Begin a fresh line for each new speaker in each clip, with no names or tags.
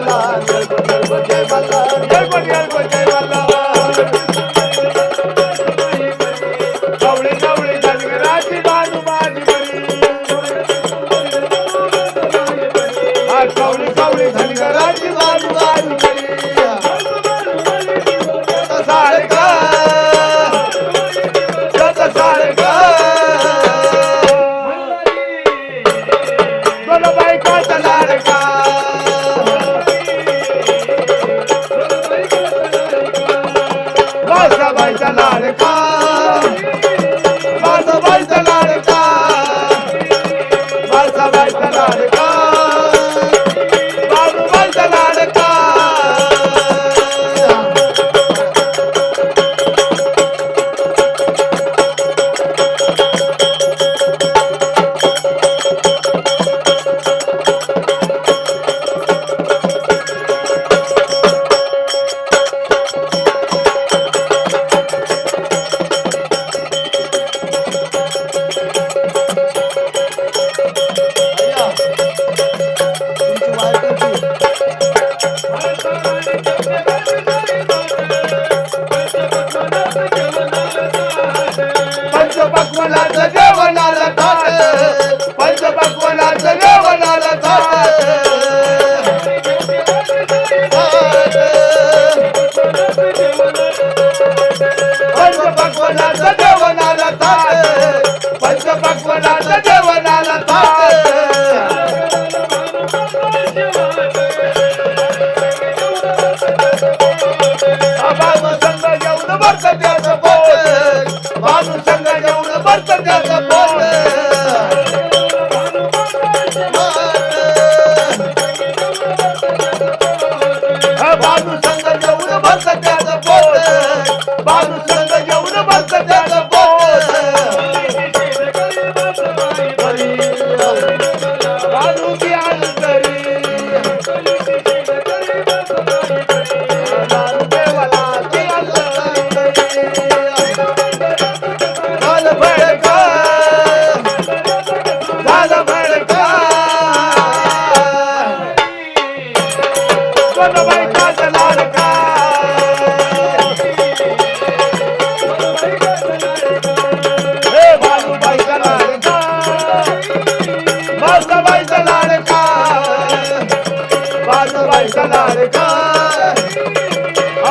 लाली की भगे बलदाऊ जय
बलदाऊ जय
बलदाऊ
कावळे कावळे झालिगा राजी बाजु Mulla, the Bible says.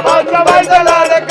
I'll trabajo, my trabajo,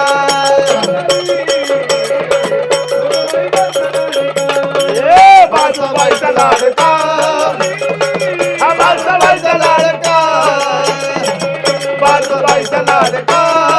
காதல்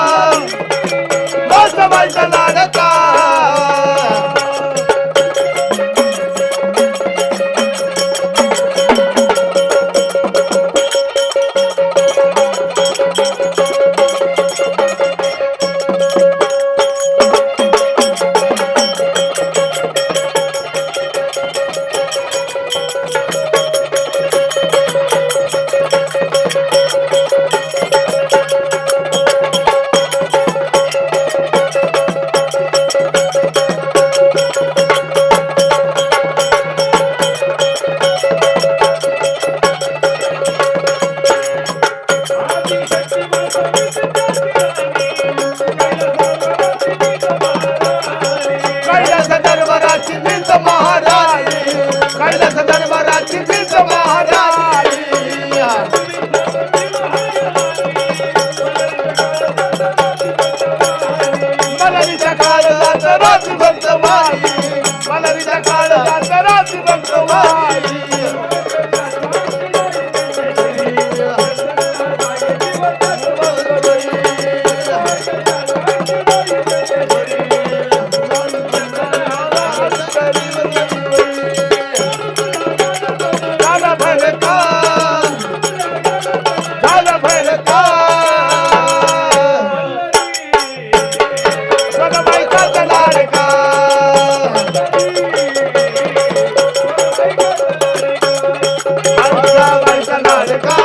వైసనాడు కా